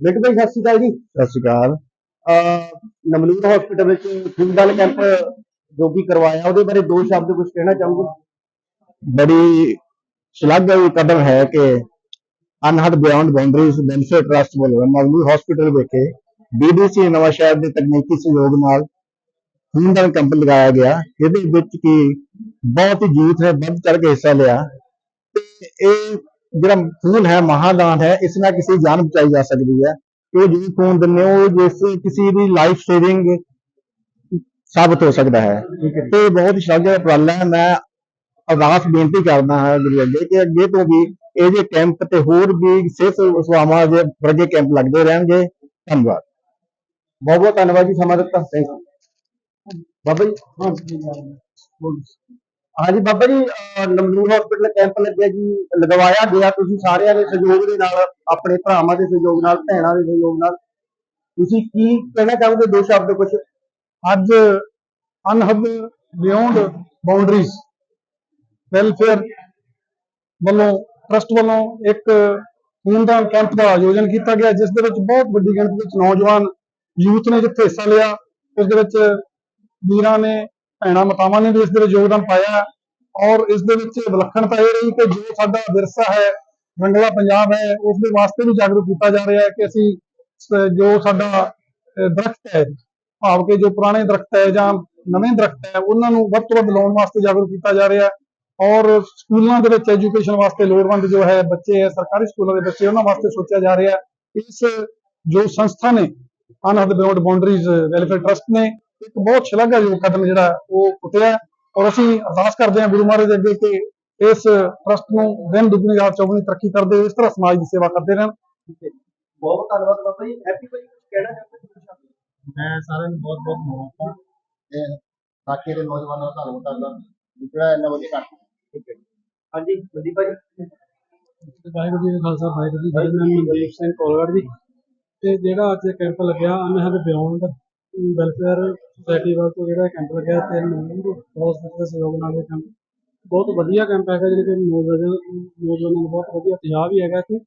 ਬਿੱਟੂ ਭਾਈ ਸਤਿ ਸ਼੍ਰੀ ਅਕਾਲ ਜੀ। ਸਤਿ ਸ਼੍ਰੀ ਅਕਾਲ। ਨਮਨੂਰ ਹਸਪੀਟਲ ਵਿੱਚ ਖੂਨਦਾਨ ਕੈਂਪ ਜੋ ਕਿ ਕਰਵਾਇਆ ਉਹਦੇ ਬਾਰੇ ਦੋ ਸ਼ਬਦ ਕੁਝ ਕਹਿਣਾ ਚਾਹੋਗੇ? ਬੜੀ ਸ਼ਲਾਘਾਯੋਗ ਕਦਮ ਹੈ ਕਿ ਅਨਹਦ ਬਿਯੋਂਡ ਬਾਉਂਡਰੀਜ਼ ਵੈਲਫੇਅਰ ਟਰਸਟ ਵੱਲੋਂ ਮਗਲੂ ਹਸਪੀਟਲ ਵਿਖੇ ਬੀਡੀਸੀ ਨਵਾਂ ਸ਼ਹਿਰ ਦੇ ਤਕਨੀਕੀ ਸਹਿਯੋਗ ਨਾਲ ਖੂਨਦਾਨ ਕੈਂਪ ਲਗਾਇਆ ਗਿਆ। ਇਹਦੇ ਵਿੱਚ ਕੀ ਬਹੁਤ ਹੀ ਯੂਥ ਨੇ ਵੱਧ ਚੜ੍ਹ ਕੇ ਹਿੱਸਾ ਲਿਆ। ਤੇ ਇਹ ਜਿਹੜਾ ਖੂਨ ਹੈ ਮਹਾਦਾਨ ਹੈ ਇਸ ਨਾਲ ਕਿਸੇ ਜਾਨ ਬਚਾਈ ਜਾ ਸਕਦੀ ਹੈ। ਇਹ ਜਿਹੀ ਖੂਨ ਦਿੰਦੇ ਹੋ ਉਹ ਜਿਸ ਕਿਸੇ ਦੀ ਲਾਈਫ ਸੇਵਿੰਗ ਸਾਬਤ ਹੋ ਸਕਦਾ ਹੈ। ਤੇ ਬਹੁਤ ਸ਼ਲਾਘਾ ਉਪਰਾਲਾ ਹੈ। ਮੈਂ ਅਰਦਾਸ ਬੇਨਤੀ ਕਰਦਾ ਹਾਂ ਗੁਰੂ ਅੱਗੇ ਕਿ ਅੱਗੇ ਤੋਂ ਵੀ ਇਹ ਜੇ ਕੈਂਪ ਤੇ ਹੋਰ ਵੀ ਸਿਹਤ ਸੇਵਾਵਾਂ ਦੇ ਵਰਗੇ ਕੈਂਪ ਲੱਗਦੇ ਰਹਿਣਗੇ। ਧੰਨਵਾਦ। ਬਹੁਤ ਬਹੁਤ ਧੰਨਵਾਦ ਜੀ ਸਮਾਂ ਦਿੱਤਾ। ਥੈਂਕ ਯੂ ਬਾਬਾ ਜੀ ਹਾਂ ਬੋਲੋ। ਹਾਂਜੀ ਬਾਬਾ ਜੀ ਨਮਨੂਰ ਹਸਪੀਟਲ ਕੈਂਪ ਲੱਗਿਆ ਜੀ, ਲਗਵਾਇਆ ਗਿਆ ਤੁਸੀਂ ਸਾਰਿਆਂ ਦੇ ਸਹਿਯੋਗ ਦੇ ਨਾਲ, ਆਪਣੇ ਭਰਾਵਾਂ ਦੇ ਸਹਿਯੋਗ ਨਾਲ, ਭੈਣਾਂ ਦੇ ਸਹਿਯੋਗ ਨਾਲ। ਤੁਸੀਂ ਕੀ ਕਹਿਣਾ ਚਾਹੋਗੇ ਦੋ ਸ਼ਬਦ ਕੁਝ ਅੱਜ ਅਨਹਦ ਬਿਯੋਂਡ ਬਾਉਂਡਰੀਜ਼ ਵੈਲਫੇਅਰ ਵੱਲੋਂ ਟਰਸਟ ਵੱਲੋਂ ਇੱਕ ਖੂਨਦਾਨ ਕੈਂਪ ਦਾ ਆਯੋਜਨ ਕੀਤਾ ਗਿਆ, ਜਿਸ ਦੇ ਵਿੱਚ ਬਹੁਤ ਵੱਡੀ ਗਿਣਤੀ ਵਿੱਚ ਨੌਜਵਾਨ, ਯੂਥ ਨੇ ਜਿੱਥੇ ਹਿੱਸਾ ਲਿਆ ਉਸ ਦੇ ਵਿੱਚ ਵੀਰਾਂ ਨੇ ਭੈਣਾਂ ਮਾਤਾਵਾਂ ਨੇ ਵੀ ਇਸ ਦੇ ਵਿੱਚ ਯੋਗਦਾਨ ਪਾਇਆ ਔਰ ਇਸ ਦੇ ਵਿੱਚ ਵਿਲੱਖਣਤਾ ਇਹ ਰਹੀ ਕਿ ਜੋ ਸਾਡਾ ਵਿਰਸਾ ਹੈ, ਰੰਗਲਾ ਪੰਜਾਬ ਹੈ, ਉਸ ਦੇ ਵਾਸਤੇ ਵੀ ਜਾਗਰੂਕ ਕੀਤਾ ਜਾ ਰਿਹਾ ਹੈ ਕਿ ਅਸੀਂ ਜੋ ਸਾਡਾ ਦਰਖਤ ਹੈ, ਭਾਵ ਕਿ ਜੋ ਪੁਰਾਣੇ ਦਰਖਤ ਹੈ ਜਾਂ ਨਵੇਂ ਦਰਖਤ ਹੈ, ਉਹਨਾਂ ਨੂੰ ਵੱਧ ਤੋਂ ਵੱਧ ਲਾਉਣ ਵਾਸਤੇ ਜਾਗਰੂਕ ਕੀਤਾ ਜਾ ਰਿਹਾ ਔਰ ਸਕੂਲਾਂ ਦੇ ਵਿੱਚ ਐਜੂਕੇਸ਼ਨ ਵਾਸਤੇ ਲੋੜਵੰਦ ਜੋ ਹੈ ਬੱਚੇ ਹੈ, ਸਰਕਾਰੀ ਸਕੂਲਾਂ ਦੇ ਬੱਚੇ, ਉਹਨਾਂ ਵਾਸਤੇ ਸੋਚਿਆ ਜਾ ਰਿਹਾ ਇਸ ਜੋ ਸੰਸਥਾ ਨੇ ਅਨਹਦ ਬਿਯੋਂਡ ਬਾਉਂਡਰੀਜ਼ ਵੈਲਫੇਅਰ ਟਰਸਟ ਨੇ ਇੱਕ ਬਹੁਤ ਸ਼ਲਾਘਾਯੋਗ ਕਦਮ ਜਿਹੜਾ ਉਹ ਪੁੱਟਿਆ ਔਰ ਅਸੀਂ ਅਰਦਾਸ ਕਰਦੇ ਹਾਂ ਗੁਰੂ ਮਹਾਰਾਜ ਦੇ ਅੱਗੇ ਕਿ ਇਸ ਟਰਸਟ ਨੂੰ ਦਿਨ ਦੁਗਣੀ ਰਾਤ ਚੌਗੁਣੀ ਤਰੱਕੀ ਕਰਦੇ ਇਸ ਤਰ੍ਹਾਂ ਸਮਾਜ ਦੀ ਸੇਵਾ ਕਰਦੇ ਰਹਿਣ। ਬਹੁਤ ਧੰਨਵਾਦ ਬਾਬਾ ਜੀ। ਹੈਪੀ ਭਾਈ ਕੁਝ ਕਹਿਣਾ ਦੋ ਸ਼ਬਦ ਮੈਂ ਸਾਰਿਆਂ ਨੂੰ ਬਹੁਤ ਬਹੁਤ ਮੁਬਾਰਕਾਂ ਤੇ ਸਾਕੇ ਦੇ ਨੌਜਵਾਨਾਂ ਦਾ ਧੰਨਵਾਦ ਕਰਦਾ ਜਿਹੜਾ ਇੰਨਾ ਵਧੀਆ ਕੰਮ ਠੀਕ ਹੈ ਜੀ। ਹਾਂਜੀ ਮਨਦੀਪ ਭਾਈ ਵਾਹਿਗੁਰੂ ਜੀ ਕਾ ਖਾਲਸਾ ਵਾਹਿਗੁਰੂ ਜੀ ਕੀ ਫਤਿਹ ਮੈਂ ਮਨਦੀਪ ਸਿੰਘ ਕੋਲਗੜ ਜੀ ਤੇ ਜਿਹੜਾ ਅੱਜ ਕੈਂਪ ਲੱਗਿਆ ਅਨਹਦ ਬਿਯੋਂਡ ਵੈਲਫੇਅਰ ਸੁਸਾਇਟੀ ਵੱਲ ਤੋਂ ਜਿਹੜਾ ਕੈਂਪ ਲੱਗਿਆ ਤੇ ਨੂਰ ਹਸਪੀਟਲ ਦੇ ਸਹਿਯੋਗ ਨਾਲ ਇਹ ਕੈਂਪ ਬਹੁਤ ਵਧੀਆ ਕੈਂਪ ਹੈਗਾ ਜਿਹੜੇ ਕਿ ਨੌਜਵਾਨ ਨੌਜਵਾਨਾਂ ਨੂੰ ਬਹੁਤ ਵਧੀਆ ਉਤਸ਼ਾਹ ਵੀ ਹੈਗਾ ਇੱਥੇ।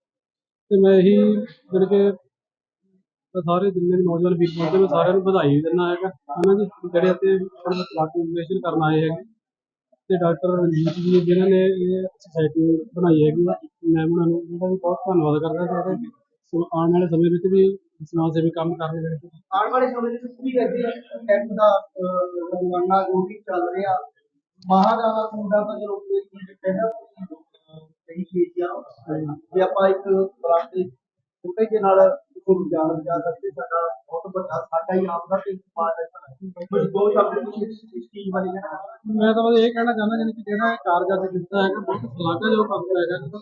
ਤੇ ਮੈਂ ਇਹੀ ਜਿਹੜੇ ਕਿ ਮੈਂ ਸਾਰੇ ਜਿੰਨੇ ਵੀ ਨੌਜਵਾਨ ਵੀਰ ਪਹੁੰਚੇ ਮੈਂ ਸਾਰਿਆਂ ਨੂੰ ਵਧਾਈ ਵੀ ਦਿੰਦਾ ਹੈਗਾ, ਹਨਾ ਜੀ? ਜਿਹੜੇ ਇੱਥੇ ਪਾਰਟਿਸਿਪੇਸ਼ਨ ਕਰਨ ਆਏ ਹੈਗੇ। ਤੇ ਡਾਕਟਰ ਰਣਜੀਤ ਜੀ ਜਿਨ੍ਹਾਂ ਨੇ ਇਹ ਸੁਸਾਇਟੀ ਬਣਾਈ ਹੈਗੀ ਮੈਂ ਉਹਨਾਂ ਨੂੰ ਉਹਦਾ ਵੀ ਬਹੁਤ ਧੰਨਵਾਦ ਕਰਦਾ ਤੇ ਆਉਣ ਵਾਲੇ ਸਮੇਂ ਵਿੱਚ ਵੀ ਸਮਾਜ ਸੇਵੀ ਕੰਮ ਕਰਨ ਦੇ ਆਉਣ ਵਾਲੇ ਸਮੇਂ ਵਿੱਚ ਕੀ ਅੱਗੇ ਕੈਂਪ ਦਾ ਰੰਗਾਣਾ ਜੋ ਵੀ ਚੱਲ ਰਿਹਾ। ਮਹਾਦਾਨਾ ਖੂਨਦਾਨ ਦਾ ਚਲੋ ਕੋਈ ਚੀਜ਼ ਸਹੀ ਚੀਜ਼ ਆ। ਜੇ ਆਪਾਂ ਇੱਕ ਬਰਾਬਰੀ ਛੋਟੇ ਜਿਹੇ ਨਾਲ ਕਿਸੇ ਨੂੰ ਬਚਾ ਸਕਦੇ, ਸਾਡਾ ਬਹੁਤ ਵੱਡਾ, ਸਾਡਾ ਹੀ ਆਪ ਦਾ ਤੇ ਸਮਾਜ ਦਾ ਕੁਝ ਦੋ ਸ਼ਬਦ ਤੁਸੀਂ ਇਸ ਚੀਜ਼ ਬਾਰੇ ਮੈਂ ਤਾਂ ਬਸ ਇਹ ਕਹਿਣਾ ਚਾਹੁੰਦਾ ਕਿ ਜਿਹੜਾ ਇਹ ਕਾਰਜ ਅੱਜ ਦਿੱਤਾ ਹੈਗਾ, ਬਹੁਤ ਸ਼ਲਾਘਾਯੋਗ ਕੰਮ ਹੈਗਾ ਜਿਹੜਾ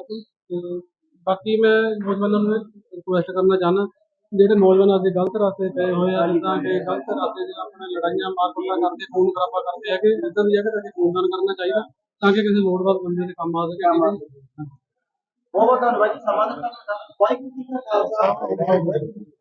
ਹਸਪੀਟਲ ਬਾਕੀ ਮੈਂ ਨੌਜਵਾਨਾਂ ਨੂੰ ਰਿਕੁਐਸਟ ਕਰਨਾ ਚਾਹੁੰਦਾ ਜਿਹੜੇ ਨੌਜਵਾਨ ਅੱਜ ਗਲਤ ਰਸਤੇ ਪਏ ਹੋਏ ਆ ਜਿੱਦਾਂ ਕਿ ਗਲਤ ਰਸਤੇ 'ਚ ਆਪਣੇ ਲੜਾਈਆਂ ਮਾਰਕੁੱਟਾਂ ਕਰਦੇ ਖੂਨ ਖਰਾਬਾ ਕਰਦੇ ਹੈਗੇ ਇਦਾਂ ਦੀ ਜਗ੍ਹਾ ਤੇ ਖੂਨਦਾਨ ਕਰਨਾ ਚਾਹੀਦਾ ਤਾਂ ਕਿ ਕਿਸੇ ਲੋੜਵੰਦ ਬੰਦੇ ਦੇ ਕੰਮ ਆ ਸਕੇ? ਬਹੁਤ ਬਹੁਤ ਧੰਨਵਾਦ ਜੀ ਸਮਾਂ ਦਿੱਤਾ ਵਾਹਿਗੁਰੂ ਜੀ ਕਾ ਖਾਲਸਾ।